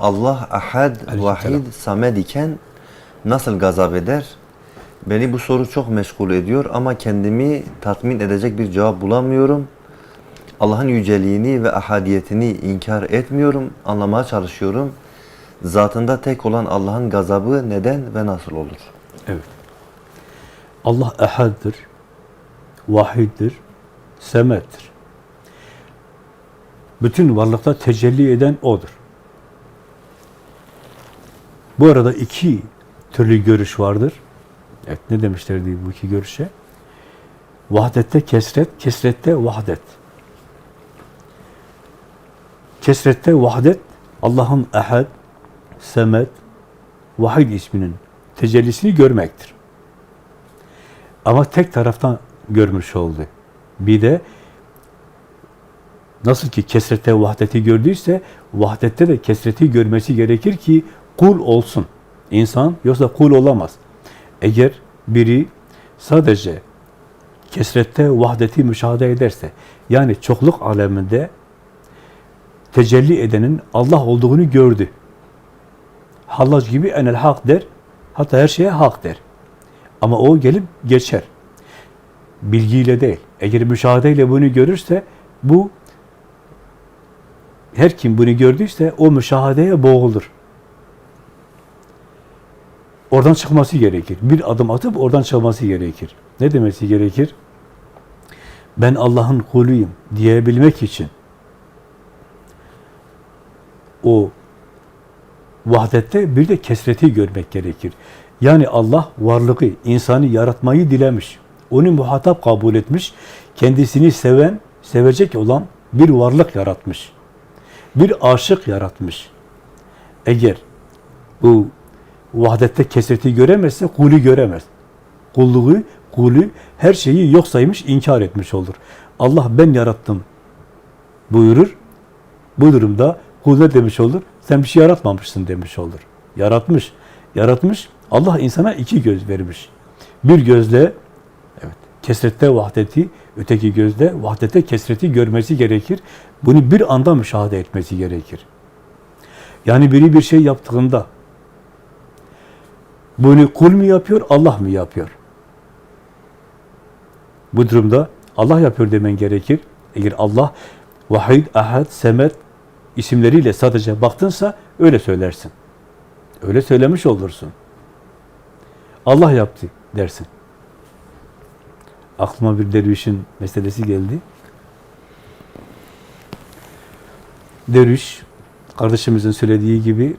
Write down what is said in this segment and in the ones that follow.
Allah ahad, vahid, samed iken nasıl gazap eder? Beni bu soru çok meşgul ediyor ama kendimi tatmin edecek bir cevap bulamıyorum. Allah'ın yüceliğini ve ahadiyetini inkar etmiyorum, anlamaya çalışıyorum. Zatında tek olan Allah'ın gazabı neden ve nasıl olur? Evet. Allah ehaddir, vahiddir, semettir. Bütün varlıkta tecelli eden O'dur. Bu arada iki türlü görüş vardır. Evet, ne demişlerdi bu iki görüşe? Vahdette kesret, kesrette vahdet. Kesrette vahdet, Allah'ın ehad, semet, vahid isminin tecellisini görmektir. Ama tek taraftan görmüş oldu. Bir de nasıl ki kesrette vahdeti gördüyse vahdette de kesreti görmesi gerekir ki kul olsun. İnsan yoksa kul olamaz. Eğer biri sadece kesrette vahdeti müşahede ederse yani çokluk aleminde tecelli edenin Allah olduğunu gördü. Hallac gibi enel hak der. Hatta her şeye hak der. Ama o gelip geçer. Bilgiyle değil. Eğer müşahedeyle bunu görürse bu her kim bunu gördüyse o müşahedeye boğulur. Oradan çıkması gerekir. Bir adım atıp oradan çıkması gerekir. Ne demesi gerekir? Ben Allah'ın kuluyum diyebilmek için o vahdette bir de kesreti görmek gerekir. Yani Allah varlığı, insanı yaratmayı dilemiş. Onu muhatap kabul etmiş. Kendisini seven, sevecek olan bir varlık yaratmış. Bir aşık yaratmış. Eğer bu vahdette kesreti göremezse kulü göremez. Kulluğu, kulü her şeyi yok saymış, inkar etmiş olur. Allah ben yarattım buyurur. Bu durumda kul ne demiş olur? Sen bir şey yaratmamışsın demiş olur. Yaratmış. Yaratmış. Allah insana iki göz vermiş. Bir gözle evet, kesrette vahdeti, öteki gözle vahdete kesreti görmesi gerekir. Bunu bir anda müşahede etmesi gerekir. Yani biri bir şey yaptığında bunu kul mu yapıyor, Allah mı yapıyor? Bu durumda Allah yapıyor demen gerekir. Eğer Allah vahid, ahad, semet isimleriyle sadece baktınsa öyle söylersin. Öyle söylemiş olursun. Allah yaptı dersin. Aklıma bir dervişin meselesi geldi. Derviş, kardeşimizin söylediği gibi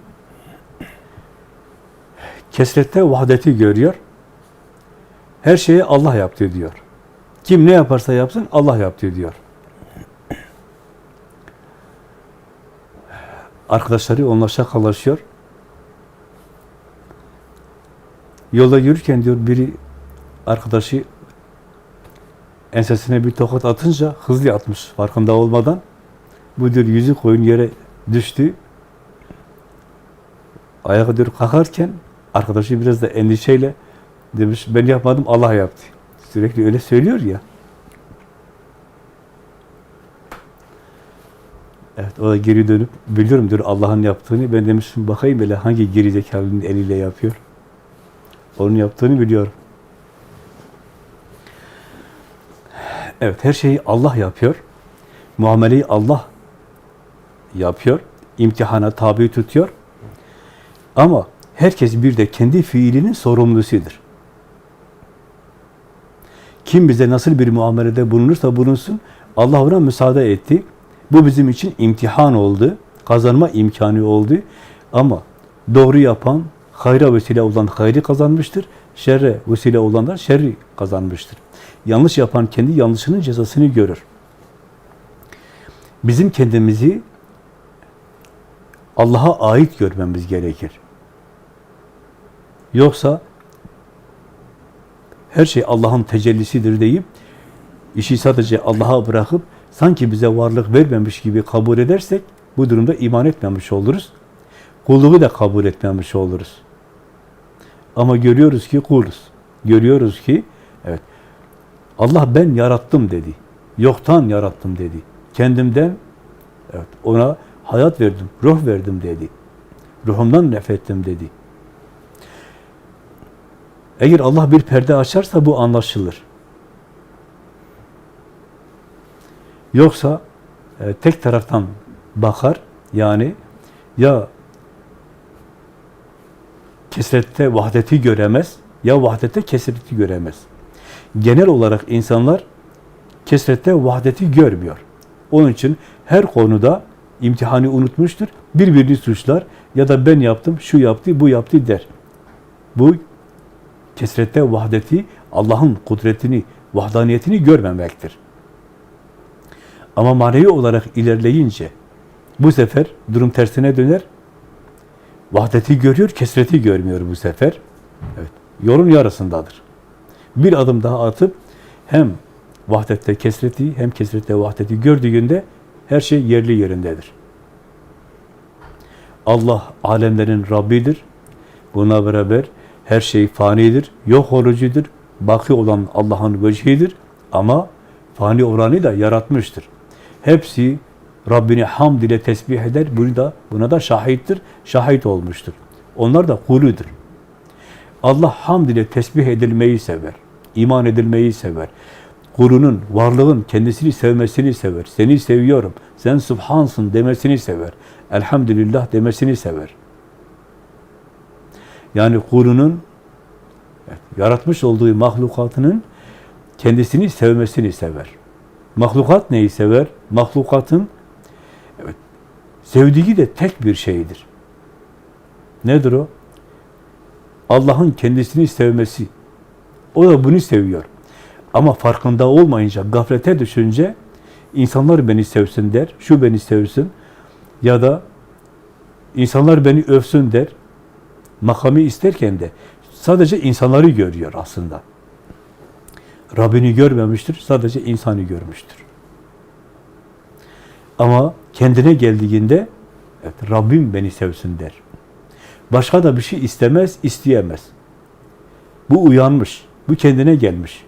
kesrette vahdeti görüyor. Her şeyi Allah yaptı diyor. Kim ne yaparsa yapsın Allah yaptı diyor. Arkadaşları onunla şakalaşıyor. Yolda yürürken diyor biri arkadaşı ensesine bir tokat atınca hızlı atmış farkında olmadan. Bu diyor yüzü koyun yere düştü. Ayağa diyor kalkarken arkadaşı biraz da endişeyle demiş ben yapmadım Allah yaptı. Sürekli öyle söylüyor ya. Evet, o da geri dönüp biliyorum diyor Allah'ın yaptığını. Ben demişim bakayım hele hangi geri zekalının eliyle yapıyor. Onun yaptığını biliyorum. Evet, her şeyi Allah yapıyor. Muameleyi Allah yapıyor. İmtihana tabi tutuyor. Ama herkes bir de kendi fiilinin sorumlusudur. Kim bize nasıl bir muamelede bulunursa bulunsun, Allah ona müsaade etti. Bu bizim için imtihan oldu. Kazanma imkanı oldu. Ama doğru yapan, hayra vesile olan hayri kazanmıştır. Şerre vesile olanlar şerri kazanmıştır. Yanlış yapan kendi yanlışının cezasını görür. Bizim kendimizi Allah'a ait görmemiz gerekir. Yoksa her şey Allah'ın tecellisidir deyip işi sadece Allah'a bırakıp sanki bize varlık vermemiş gibi kabul edersek bu durumda iman etmemiş oluruz. Kulluğu da kabul etmemiş oluruz. Ama görüyoruz ki kuluz. Görüyoruz ki evet Allah ben yarattım dedi. Yoktan yarattım dedi. Kendimden evet ona hayat verdim, ruh verdim dedi. Ruhumdan nefret ettim dedi. Eğer Allah bir perde açarsa bu anlaşılır. Yoksa e, tek taraftan bakar, yani ya kesrette vahdeti göremez, ya vahdette kesreti göremez. Genel olarak insanlar kesrette vahdeti görmüyor. Onun için her konuda imtihanı unutmuştur, birbirini suçlar ya da ben yaptım, şu yaptı, bu yaptı der. Bu kesrette vahdeti, Allah'ın kudretini, vahdaniyetini görmemektir. Ama manevi olarak ilerleyince bu sefer durum tersine döner. Vahdeti görüyor, kesreti görmüyor bu sefer. Evet, yolun yarısındadır. Bir adım daha atıp hem vahdette kesreti hem kesrette vahdeti gördüğünde her şey yerli yerindedir. Allah alemlerin Rabbidir. Buna beraber her şey fanidir, yok olucudur. Baki olan Allah'ın vecihidir ama fani olanı da yaratmıştır. Hepsi Rabbini hamd ile tesbih eder. Bunu da, buna da şahittir, şahit olmuştur. Onlar da kuludur. Allah hamd ile tesbih edilmeyi sever. iman edilmeyi sever. Kulunun, varlığın kendisini sevmesini sever. Seni seviyorum, sen subhansın demesini sever. Elhamdülillah demesini sever. Yani kulunun yaratmış olduğu mahlukatının kendisini sevmesini sever. Mahlukat neyi sever? Mahlukatın evet, sevdiği de tek bir şeydir. Nedir o? Allah'ın kendisini sevmesi. O da bunu seviyor. Ama farkında olmayınca, gaflete düşünce insanlar beni sevsin der, şu beni sevsin ya da insanlar beni övsün der. Makamı isterken de sadece insanları görüyor aslında. Rabbini görmemiştir, sadece insanı görmüştür. Ama kendine geldiğinde evet, Rabbim beni sevsin der. Başka da bir şey istemez, isteyemez. Bu uyanmış, bu kendine gelmiş.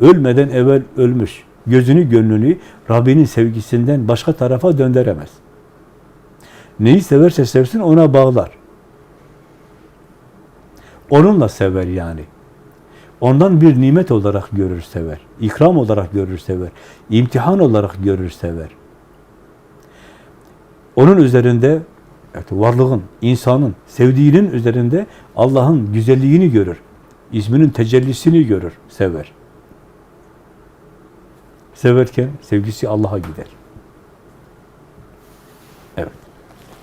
Ölmeden evvel ölmüş. Gözünü, gönlünü Rabbinin sevgisinden başka tarafa döndüremez. Neyi severse sevsin ona bağlar. Onunla sever yani. Ondan bir nimet olarak görür sever. İkram olarak görür sever. İmtihan olarak görür sever. Onun üzerinde evet, varlığın, insanın, sevdiğinin üzerinde Allah'ın güzelliğini görür. İsminin tecellisini görür, sever. Severken sevgisi Allah'a gider.